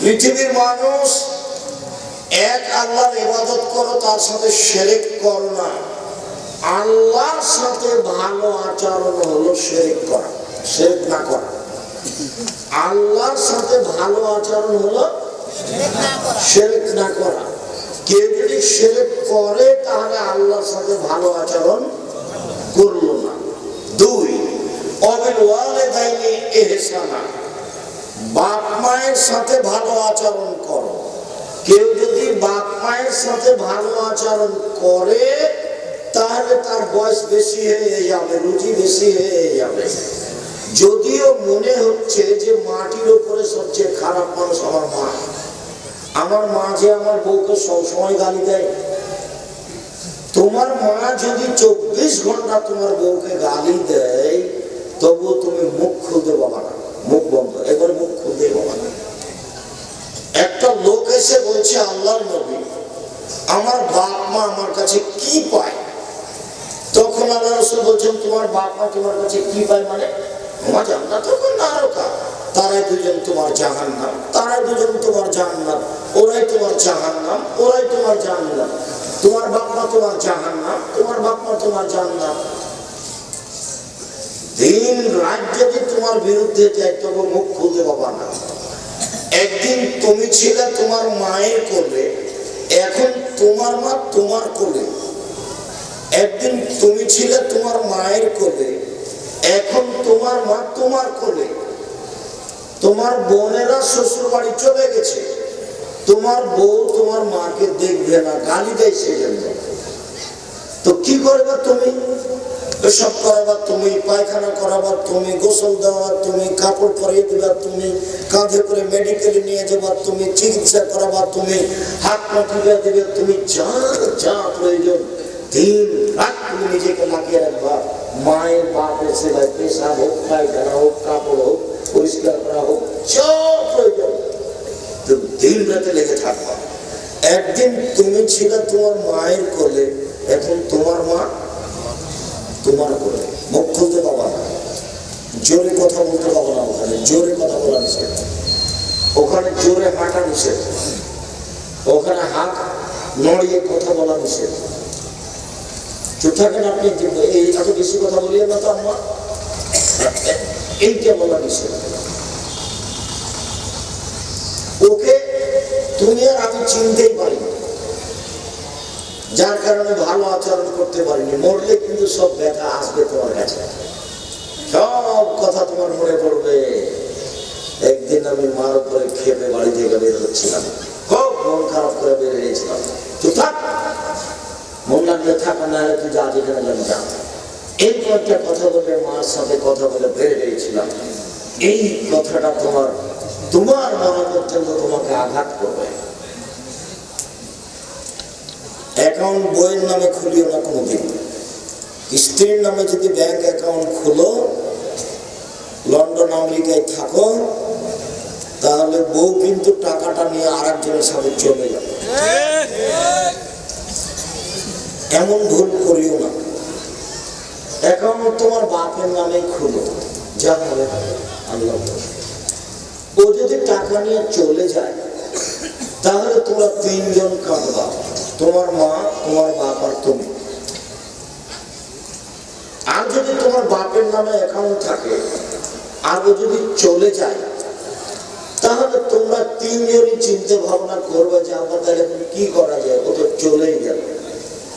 পৃথিবীর মানুষ এক আল্লাহর ইবাদত করো তার সাথে সেরেক করো না। আল্লাহর সাথে ভালো আচরণ হলো সেরেক করা সেরেক না করা। আল্লাহর সাথে ভালো আচরণ হলো সেরেক না করা। কেউ যদি সেরেক করে তাহলে আল্লাহর সাথে ভালো আচরণ করল না। দুই অবিল ওয়ালে এহসানা বাপ মায়ের সাথে ভালো আচরণ করো। কেউ যদি বাপ মায়ের সাথে ভালো আচরণ করে, তাহলে তার বয়স বেশি হয়ে যাবে রুচি বেশি হয়ে যাবে। যদিও মনে হচ্ছে যে মাটির উপরে সবচেয়ে খারাপ মানুষ আমার মা। আমার মা যে আমার বউকে সবসময় গালি দেয়। তোমার মা যদি চব্বিশ ঘণ্টা তোমার বউকে গালি দেয়, তবুও তুমি মুখ খুলতে পাবা না। মুখ বন্ধ এবার মুখ খুলতে পাবা একটা লোক এসে বলছে, আল্লাহর নবী, আমার বাপ মা আমার কাছে কি পায়? তখন আল্লাহ রসুল বলছেন, তোমার বাপ মা তোমার কাছে কি পায় মানে? তোমার জান্নাত তখন না রোকা তারাই দুজন তোমার জাহান নাম তারাই দুজন তোমার জান্নাত ওরাই তোমার জাহান নাম ওরাই তোমার জান্নাত তোমার বাপ মা তোমার জাহান নাম তোমার বাপ মা তোমার জান্নাত দিন রাত যদি তোমার বিরুদ্ধে যায়, তবু মুখ খুলতে পাবা না। একদিন তুমি ছিলে, তোমার মায়ের কোলে, এখন তোমার মা তোমার কোলে। একদিন তুমি ছিলে, তোমার মায়ের কোলে, এখন তোমার মা তোমার কোলে। তোমার বোনেরা শ্বশুর বাড়ি চলে গেছে, তোমার বউ তোমার মাকে দেখবে না, গালি দেয় সেজন্য তো কি করবে তুমি? এসব করাবার তুমি, পায়খানা করাবার তুমি, গোসল দেওয়ার তুমি, কাপড় পরিয়ে দেবার তুমি, কাঁধে করে মেডিকেলে নিয়ে যাবার তুমি, চিকিৎসা করাবার তুমি, হাত পা টিপে দেবে তুমি, যা যা প্রয়োজন, দিন রাত তুমি নিজেকে লাগিয়ে রাখবা। মায়ের বাপের সেবায় পেশা হোক, পায়খানা হোক, কাপড় হোক, পরিষ্কার করা হোক সব প্রয়োজন তুমি দিন রাতে লেগে থাকবা। একদিন তুমি ছিলে তোমার মায়ের কোলে, এখন তোমার মা তোমার কোলে মুখ খুলতে পাবা না। জোরে কথা বলতে পাবো না ওখানে। জোরে কথা বলা নিষেধ। ওখানে জোরে হাঁটা নিষেধ। ওখানে হাত নড়িয়ে কথা বলা নিষেধ। চুপ থাকেন আপনি এই এত বেশি কথা বলিয়ে না তো আমার এইটা বলা নিষেধ। ওকে তুমি আর আমি চিনতেই পারিনি। যার কারণে ভালো আচরণ করতে পারিনি। মরলে কিন্তু সব ব্যথা আসবে তোমার কাছে। সব কথা তোমার মনে পড়বে। একদিন আমি মার উপরে খেপে বাড়ি থেকে বের হচ্ছিলাম। খুব মন খারাপ করে বের হয়েছিলাম তুই থাক মন লাগলে থাক না তুই যা যেখানে যাবি যা। এই কয়েকটা কথা বলে মার সাথে কথা বলে বের হয়েছিলাম এই কথাটা তোমার তোমার মনে পর্যন্ত তোমাকে আঘাত করবে। অ্যাকাউন্ট বইয়ের নামে খুলিও না কোনোদিন। স্ত্রীর নামে যদি ব্যাংক অ্যাকাউন্ট খুলো, লন্ডন, আমেরিকায় থাকো, তাহলে বউ কিন্তু টাকাটা নিয়ে আর একজনের সাথে চলে যাবে। এমন ভুল করিও না। অ্যাকাউন্ট তোমার বাপের নামে খুলো। যা হবে ও যদি টাকা নিয়ে চলে যায়, তাহলে তোমরা তিনজন কাঁদবা। তোমার মা, তোমার বাপ আর তুমি। আর যদি তোমার বাপের নামে অ্যাকাউন্ট থাকে, আর যদি চলে যায়, তাহলে তোমরা তিনজনই চিন্তা ভাবনা করবে যে আমার তাহলে কি করা যায়? ও তো চলেই গেল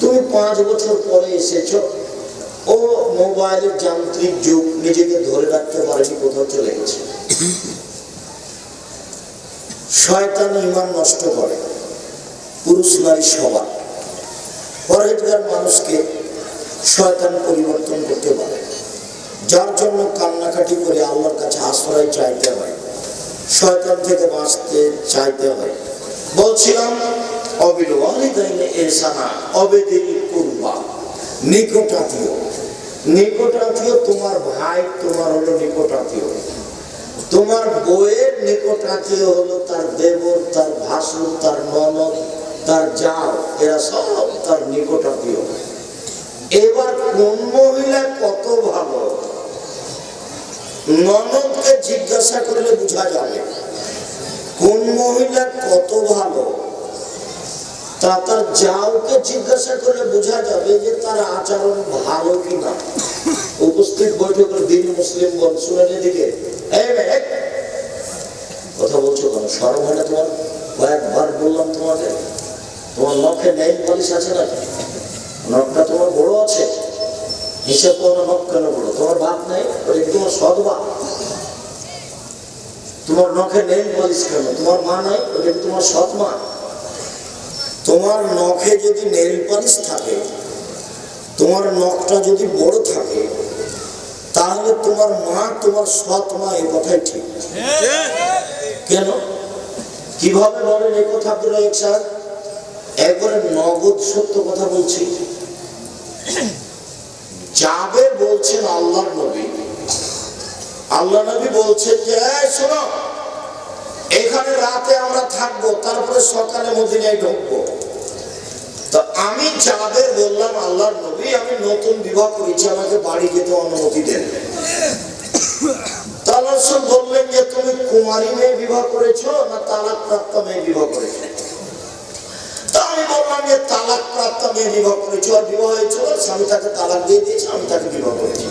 তুমি পাঁচ বছর পরে এসেছ। ও মোবাইলের যান্ত্রিক যুগ, নিজেকে ধরে রাখতে পারেনি, কোথাও চলে গেছে। শয়তান ইমান নষ্ট করে। পুরুষ নারী সবার পরেজগার মানুষকে শয়তান পরিবর্তন করতে পারে। যার জন্য কান্নাকাটি করে আল্লাহর কাছে আশ্রয় চাইতে হয়। শয়তান থেকে বাঁচতে চাইতে হয়। বলছিলাম তোমার ভাই, তোমার তোমার বইয়ের হলো তার দেবর, তার ভাসুর, তার ননদ তার যাও এরা সব তার নিকট আত্মীয় এবার কোন মহিলা কত ভালো? ননদকে জিজ্ঞাসা করলে বোঝা যাবে। কোন মহিলা কত ভালো? তা তার যাওকে জিজ্ঞাসা করে বোঝা যাবে যে তার আচরণ ভালো কিনা। উপস্থিত বৈঠকের দিন মুসলিম বল মেয়ে, এই। কথা বলছো কেন? সরম হয় না তোমার? কয়েকবার বললাম তোমাকে। তোমার নখে নেই পলিশ আছে নাকি? নখটা তোমার বড় আছে। হিসেব করো নখ কেন বড়? তোমার বাপ নেই ওই তোমার সৎ বাপ? তোমার নখে নেই পলিশ কেন? তোমার মা নাই ওটা তোমার সৎ মা? তোমার নখে যদি নেল পালিশ থাকে তোমার নখটা যদি বড় থাকে তাহলে তোমার মা তোমার সৎ মা এ কথাই ঠিক। কেন? কীভাবে বলেন এই কথা আব্দুল রাজাক স্যার একবারে নগদ সত্য কথা বলছি। জাবের বলছেন আল্লাহর নবী। আল্লাহ নবী বলছেন যে শোনো, এখানে রাতে আমরা থাকব, তারপরে সকালে মদিনায় ঢুকবো। তো আমি জাবের বললাম আল্লাহর নবী, আমি নতুন বিবাহ করেছি, আমাকে বাড়ি যেতে অনুমতি দেন। তালার বললেন যে, তুমি কুমারী মেয়ে বিবাহ করেছ না তালাক প্রাপ্ত মেয়ে বিবাহ করেছ? আমি বললাম যে তালাক প্রাপ্ত মেয়ে বিবাহ করেছ আর বিবাহ হয়েছিল স্বামী তাকে তালাক দিয়ে দিয়েছে, আমি তাকে বিবাহ করেছি।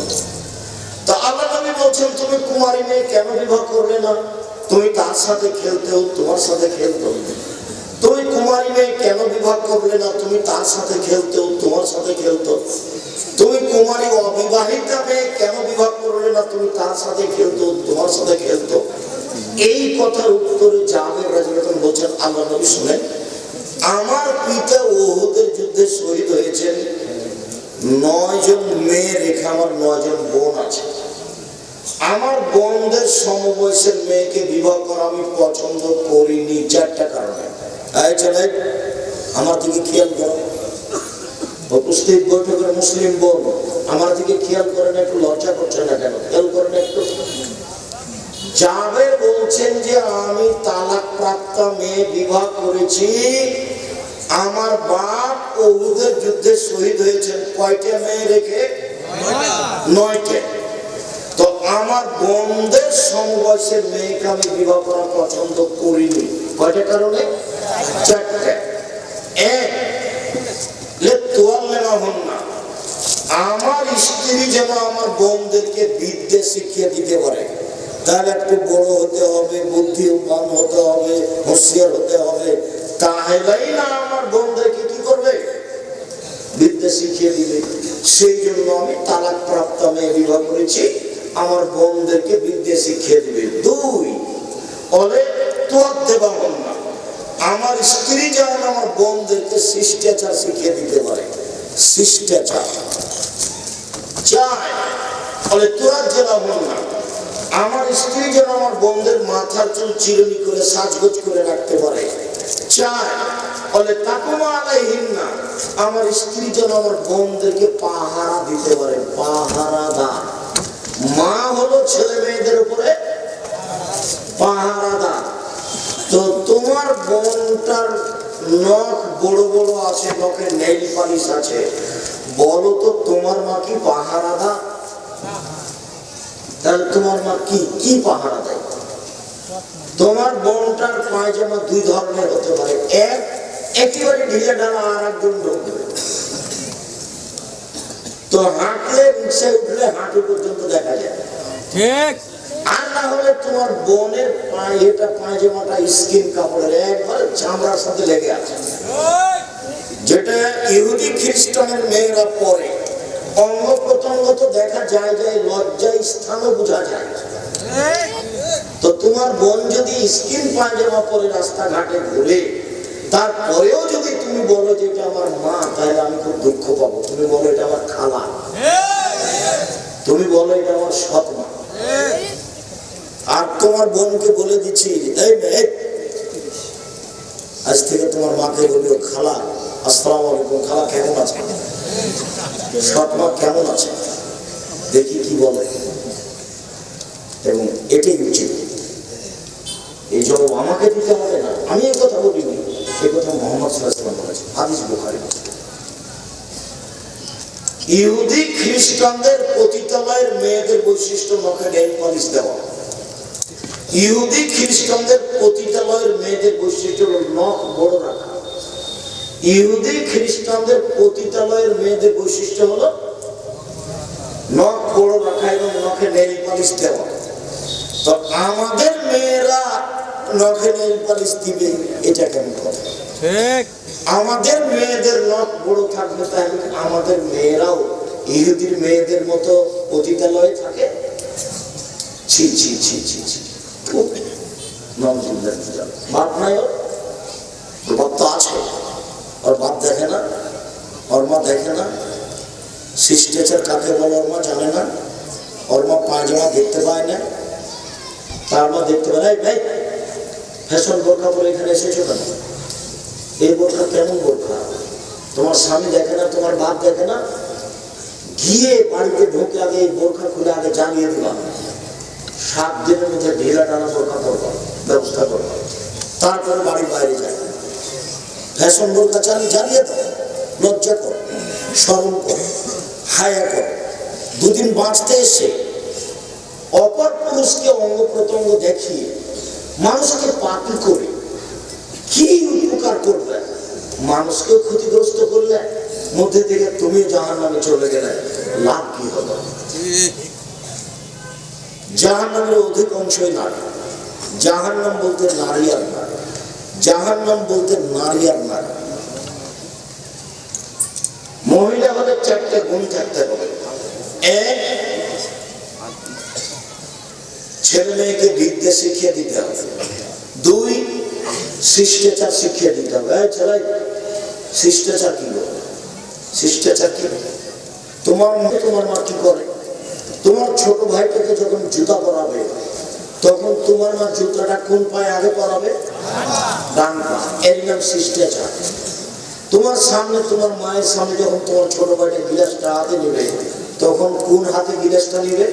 তা আল্লাহ নবী বলছেন, তুমি কুমারী মেয়ে কেন বিবাহ করলে না? তুমি তার সাথে খেলতেও তোমার সাথে খেলতো তুমি কুমারী মেয়ে কেন বিবাহ করলে না? তুমি তার সাথে খেলতেও তোমার সাথে খেলতো তুমি কুমারী অবিবাহিতা মেয়ে কেন বিবাহ করলে না? তুমি তার সাথে খেলতো তোমার সাথে খেলতো এই কথার উত্তরে জাবের রাজন বলছেন, আল্লাহ নবী শুনেন, আমার যুদ্ধে শহীদ হয়েছেন। নয় জন মেয়ে রেখে আমার, নয় জন বোন আছে। আমার বোনদের সমবয়সের মেয়েকে বিবাহ করা আমি পছন্দ করিনি, চারটা কারণে। আমার দিকে খেয়াল করো। উপস্থিত বৈঠকের মুসলিম বোন আমার দিকে খেয়াল একটু লজ্জা করছে না কেন? খেয়াল করেন একটু। জাবের বলছেন যে আমি তালাক প্রাপ্ত মেয়ে বিবাহ করেছি। আমার বাপ ওদের যুদ্ধে শহীদ হয়েছেন। কয়টা মেয়ে রেখে? নয়টা। তো আমার সমবয়সের মেয়েকে আমি বিবাহ করা পছন্দ করিনি। কয়টা কারণে? এক আমার স্ত্রী যেন আমার বোনদেরকে বিদ্যে শিখিয়ে দিতে পারে। তার একটু বড় হতে হবে, বুদ্ধিমান হতে হবে, হুঁশিয়ার হতে হবে। তাহলেই না আমার বোনদেরকে বিদ্যা শিখিয়ে দিবে? সেই জন্য আমি তালাক প্রাপ্ত মেয়ে বিবাহ করেছি। আমার বোনদেরকে বিদ্যা শিখিয়ে দিবে? দুই অলে তোয়ার না। আমার স্ত্রী যেমন আমার বোনদেরকে শিষ্টাচার শিখিয়ে দিতে পারে। শিষ্টাচার। চায় ফলে তোরা জেলা না। আমার স্ত্রী যেন আমার বোনদের মাথার চুল চিরুনি করে সাজগোজ করে রাখতে পারে। আমার স্ত্রী যেন আমার বোনদেরকে পাহারা দিতে পারে পাহারাদার মা হলো ছেলে মেয়েদের উপরে পাহারাদার তো তোমার বোনটার নখ বড় বড় আছে নখে নেইল পালিশ আছে। বলো তো, তোমার মা কি পাহারা দা? তাহলে তোমার মা কি কি পাহারা দেয়? তোমার বোনটার পায়জামা দুই ধরনের হতে পারে। এক একেবারে ঢিলে ঢালা আর একজন তো হাঁটলে রিক্সায় উঠলে হাঁটু পর্যন্ত দেখা যায়। ঠিক। আর না হলে তোমার বোনের এটা পায়জামাটা স্কিন কাপড়ের একবারে চামড়ার সাথে লেগে আছে। যেটা ইহুদি খ্রিস্টানের মেয়েরা পরে। অঙ্গ প্রত্যঙ্গ তো দেখা যায় যায় লজ্জায় স্থানও বোঝা যায়। তো তোমার বোন যদি স্কিন পায়জামা পরে রাস্তাঘাটে ঘুরে, তারপরেও যদি তুমি বলো যে এটা আমার মা, তাহলে আমি খুব দুঃখ পাবো। তুমি বলো এটা আমার খালা। তুমি বলো এটা আমার সৎ মা। আর তোমার বোনকে বলে দিচ্ছি, এই আজ থেকে তোমার মাকে বলিও খালা, আসসালামু আলাইকুম, খালা কেমন আছে? সৎ মা কেমন আছে? দেখি কি বলে। এবং এটাই এই জবাব আমাকে দিতে হবে না। আমি এই কথা বলিনি। এ কথা মোহাম্মদ সাল্লাম বলেছে হাদিস বুখারী। ইহুদি খ্রিস্টানদের পতিতালয়ের মেয়েদের বৈশিষ্ট্য নখে নেই পালিশ দেওয়া। ইহুদি খ্রিস্টানদের পতিতালয়ের মেয়েদের বৈশিষ্ট্য নখ বড় রাখা। ইহুদি খ্রিস্টানদের পতিতালয়ের মেয়েদের বৈশিষ্ট্য হলো নখ বড় রাখা এবং নখে নেল পালিশ দেওয়া। তো আমাদের মেয়েরা নখে নেল পালিশ দিবে এটা কেমন কথা ঠিক। আমাদের মেয়েদের নখ বড় থাকবে তাহলে আমাদের মেয়েরাও ইহুদির মেয়েদের মতো পতিতালয়ে থাকে। ছি ছি ছি ছি ছি। বাপ নাই ওর? বাপ তো আছে। ওর বাপ দেখে না ওর মা দেখে না। শিষ্টাচার কাকে বলে ওর মা জানে না। ওর মা পায়জামা দেখতে পায় না। তার মা দেখতে পায় ভাই ফ্যাশন বোরখা বলে এখানে এসেছ কেন? এই বোরখা কেমন বোরখা? তোমার স্বামী দেখে না, তোমার বাপ দেখে না? গিয়ে বাড়িতে ঢুকে আগে এই বোরখা খুলে আগে জানিয়ে দিলাম সাত দিনের মধ্যে ঢিলা টানা বোরখা করব ব্যবস্থা করব। তারপরে বাড়ির বাইরে যায় ফ্যাশন বোরখা চালিয়ে জানিয়ে দাও। লজ্জা কর, স্মরণ কর, হায়া কর। দুদিন বাঁচতে এসে অপর পুরুষকে অঙ্গ প্রত্যঙ্গ দেখিয়ে মানুষকে পাপি করে কি উপকার করবে? মানুষকেও ক্ষতিগ্রস্ত করলে, মধ্যে থেকে তুমি জাহান নামে চলে গেলে লাভ কি হলো জাহান নামের অধিক অংশই নারী। জাহান নাম বলতে নারী আর নারী। জাহান নাম বলতে নারী আর নারী। মহিলা হলে চারটে গুণ থাকতে হবে। এক ছেলে মেয়েকে বিদ্যা শিখিয়ে দিতে হবে। দুই, শিষ্টাচার শিখিয়ে দিতে হবে। এই ছেলে, শিষ্টাচার কি শিষ্টাচার কি? তোমার মা তোমার মা কি করে? তোমার ছোট ভাইটাকে যখন জুতা পরাবে, তখন তোমার মা জুতাটা কোন পায়ে আগে পরাবে? ডান পা। এর নাম শিষ্টাচার। তোমার সামনে তোমার মায়ের সামনে যখন তোমার ছোট ভাইটা গিলাসটা হাতে নেবে, তখন কোন হাতে গিলাসটা নেবে?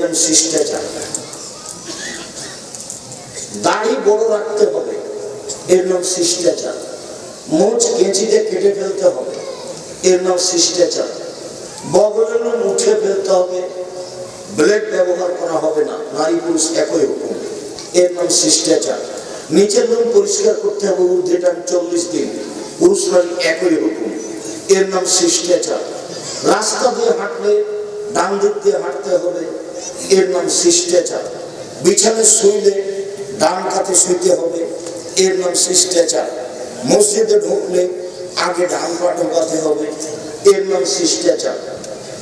নাম শিষ্টাচার। দাড়ি বড় রাখতে হবে এর নাম শিষ্টাচার। মোচ কেঁচিতে কেটে ফেলতে হবে এর নাম শিষ্টাচার। বগলের উঠে ফেলতে হবে, ব্লেড ব্যবহার করা হবে না, নারী পুরুষ একই হুকুম এর নাম শিষ্টাচার। নিচের লোম পরিষ্কার করতে হবে ঊর্ধ্বে টান চল্লিশ দিন। পুরুষ নারী একই হুকুম এর নাম শিষ্টাচার। রাস্তা দিয়ে হাঁটলে ডান দিক দিয়ে হাঁটতে হবে এর নাম শিষ্টাচার। বিছানায় শুইলে ডান কাতে শুইতে হবে এর নাম শিষ্টাচার। মসজিদে ঢুকলে আগে ডান পা ঢোকাতে হবে এর নাম শিষ্টাচার।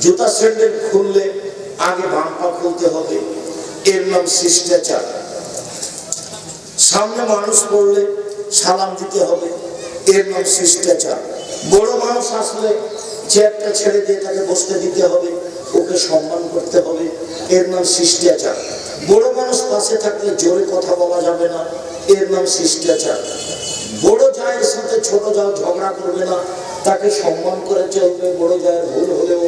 জুতা স্যান্ডেল খুললে আগে বাম পা খুলতে হবে এর নাম শিষ্টাচার। সামনে মানুষ পড়লে সালাম দিতে হবে এর নাম শিষ্টাচার। বড় মানুষ আসলে চেয়ারটা ছেড়ে দিয়ে তাকে বসতে দিতে হবে, ওকে সম্মান করতে হবে। এর নাম শিষ্টাচার। বড় মানুষ পাশে থাকলে জোরে কথা বলা যাবে না, এর নাম শিষ্টাচার। বড় জায়ের সাথে ছোট জাও ঝগড়া করবে না, তাকে সম্মান করে চলবে, বড় জায়ের ভুল হলেও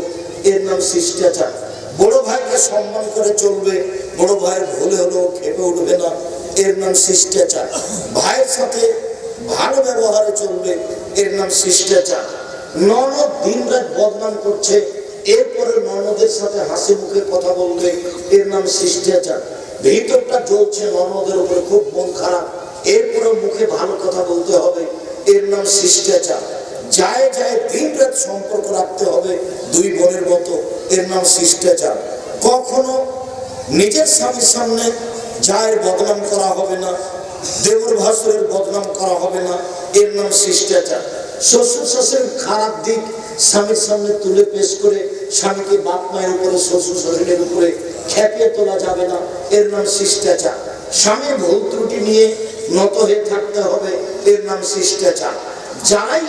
এর নাম শিষ্টাচার। বড় ভাইকে সম্মান করে চলবে, বড় ভাইয়ের ভুল হলেও খেপে উঠবে না, এর নাম শিষ্টাচার। ভাইয়ের সাথে ভালো ব্যবহারে চলবে, এর নাম শিষ্টাচার। ননদ দিন রাত বদনাম করছে এরপরে ননদের সাথে হাসি মুখে কথা বলবে এর নাম শিষ্টাচার। ভিতরটা জ্বলছে ননদের উপরে খুব মন খারাপ। এরপরে মুখে ভালো কথা বলতে হবে, এর নাম শিষ্টাচার। যায় যায় দিন রাত সম্পর্ক রাখতে হবে দুই বোনের মতো, এর নাম শিষ্টাচার। কখনো নিজের স্বামীর সামনে জায়ের বদনাম করা হবে না, দেবর ভাসুরের বদনাম করা হবে না, এর নাম শিষ্টাচার। শ্বশুর শাশুড়ির খারাপ দিক স্বামীর সামনে তুলে পেশ করে স্বামীকে বাপ মায়ের উপরে, শ্বশুর শাশুড়ির উপরে খেপিয়ে তোলা যাবে না। এর নাম শিষ্টাচার। স্বামীর ভুল ত্রুটি নিয়ে নত হয়ে থাকতে হবে, এর নাম শিষ্টাচার। যারাই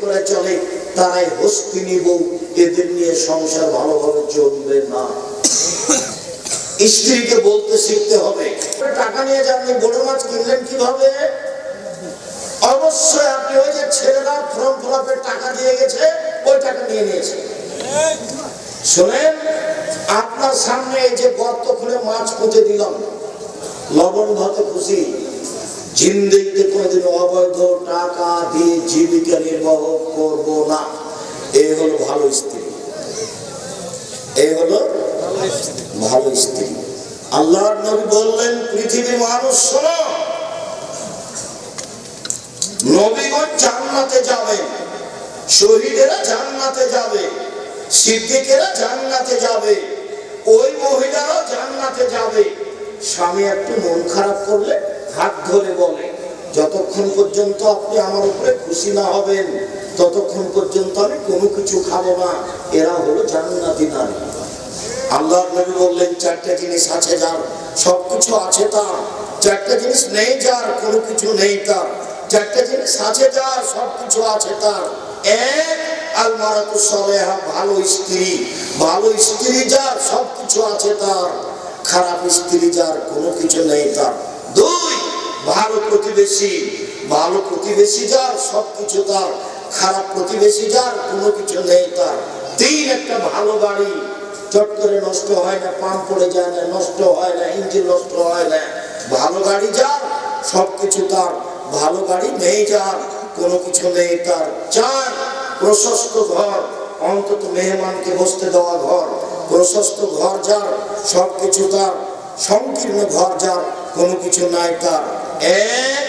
করে চলে, তারাই হস্তিনী বউ। এদের নিয়ে সংসার ভালোভাবে চলবে না। স্ত্রীকে বলতে শিখতে হবে। টাকা নিয়ে যে আপনি বড় মাছ কিনলেন কীভাবে? অবশ্যই আপনি ওই যে ছেলেরা ফর্ম ফিলাপের টাকা দিয়ে গেছে ওই টাকা নিয়ে নিয়েছে। শোনেন, আপনার সামনে এই যে গর্ত খুলে মাছ পুঁতে দিলাম। লবণ ভাতে খুশি। জিন্দিগিতে কোনোদিন অবৈধ টাকা দিয়ে জীবিকা নির্বাহ করব না। এই হলো ভালো স্ত্রী। এই হলো ভালো স্ত্রী। নবী বললেন, পৃথিবীর মানুষ শোনো নবীগণ জান্নাতে যাবেন শহীদেরা জান্নাতে যাবে, সিদ্দিকেরা জান্নাতে যাবে, ওই মহিলারাও জান্নাতে যাবে। স্বামী একটু মন খারাপ করলে হাত ধরে বলে, যতক্ষণ পর্যন্ত আপনি আমার উপরে খুশি না হবেন, ততক্ষণ পর্যন্ত আমি কোনো কিছু খাব না, এরা হলো জান্নাতি নারী। আল্লাহ নবী বললেন, চারটা জিনিস আছে যার সব কিছু আছে তার, চারটা জিনিস নেই যার, কোনো কিছু নেই তার। চারটা জিনিস আছে যার সব কিছু আছে তার। এক ভালো ভালো যার আছে তার। খারাপ যার, কোনো কিছু নেই তার। দুই, ভালো প্রতিবেশী। ভালো প্রতিবেশী তার। খারাপ প্রতিবেশী যার, কোনো কিছু নেই তার। একটা ভালো গাড়ি চট করে নষ্ট হয় না, পাম্প পড়ে যায় না, নষ্ট হয় না, ইঞ্জিন নষ্ট হয় না। ভালো গাড়ি যার সব কিছু তার। ভালো গাড়ি নেই যার, কোনো কিছু নেই তার। চার প্রশস্ত ঘর, অন্তত মেহমানকে বসতে দেওয়া ঘর। প্রশস্ত ঘর যার সব কিছু তার। সংকীর্ণ ঘর যার, কোনো কিছু নাই তার। এক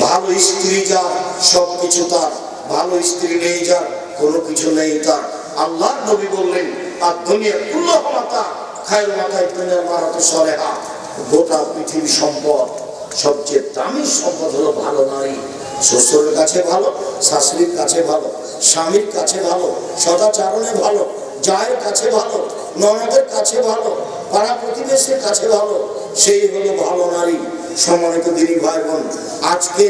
ভালো স্ত্রী যার সব কিছু তার। ভালো স্ত্রী নেই যার, কোনো কিছু নেই তার। আল্লাহ নবী বললেন, আর দুনিয়া কুল্লাহ মাতা খায়ের মাথায় দুনিয়ার মারাতে সরেহা গোটা পৃথিবী সম্পদ সবচেয়ে দামি সম্পদ হলো ভালো নারী। শ্বশুরের কাছে ভালো, শাশুড়ির কাছে ভালো, স্বামীর কাছে ভালো, সদাচারণে ভালো, জায়ের কাছে ভালো, ননদের কাছে ভালো, পাড়া প্রতিবেশীর কাছে ভালো, সেই হলো ভালো নারী। সম্মানিত দিনী ভাই বোন আজকে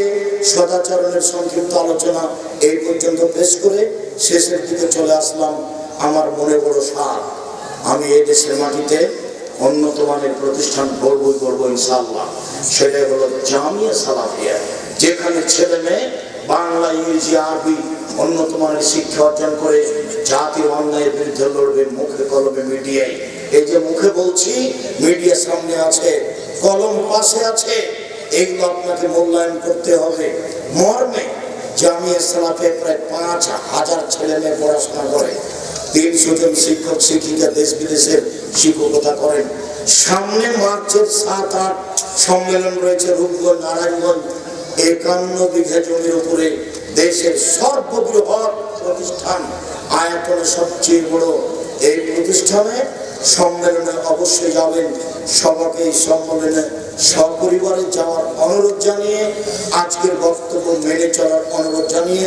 সদাচরণের সংক্ষিপ্ত আলোচনা এই পর্যন্ত পেশ করে শেষের দিকে চলে আসলাম আমার মনে বড় সার। আমি এই দেশের মাটিতে প্রতিষ্ঠান করবই করব ইনশাল্লাহ সেটাই হলো জামিয়া সালাফিয়া। যেখানে ছেলে মেয়ে বাংলা, ইংরেজি, আরবি শিক্ষা অর্জন করে জাতির অন্যায়ের বিরুদ্ধে লড়বে, মুখে কলমে মিডিয়ায়। এই যে মুখে বলছি মিডিয়া সামনে আছে, কলম পাশে আছে, এগুলো আপনাকে মূল্যায়ন করতে হবে। মর্মে জামিয়া সালাফে প্রায় পাঁচ হাজার ছেলে মেয়ে পড়াশোনা করে। তিনশো জন শিক্ষক, শিক্ষিকা, দেশ বিদেশের শিক্ষকতা করেন। সামনে মার্চের সাত আট সম্মেলন রয়েছে রূপগঞ্জ, নারায়ণগঞ্জ। একান্ন বিঘা জমির উপরে দেশের সর্ববৃহৎ প্রতিষ্ঠান। আয়তনে সবচেয়ে বড় এই প্রতিষ্ঠানে সম্মেলনে অবশ্যই যাবেন। সবাকে এই সম্মেলনে সপরিবারে যাওয়ার অনুরোধ জানিয়ে, আজকের বক্তব্য মেনে চলার অনুরোধ জানিয়ে,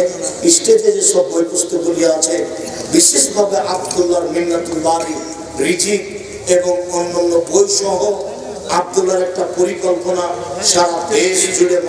স্টেজে যেসব বই পুস্তকগুলি আছে, বিশেষভাবে আবদুল্লার মিন্নাতুল বাড়ি রিজিক এবং অন্যান্য বই সহ আবদুল্লার একটা পরিকল্পনা সারা দেশ জুড়ে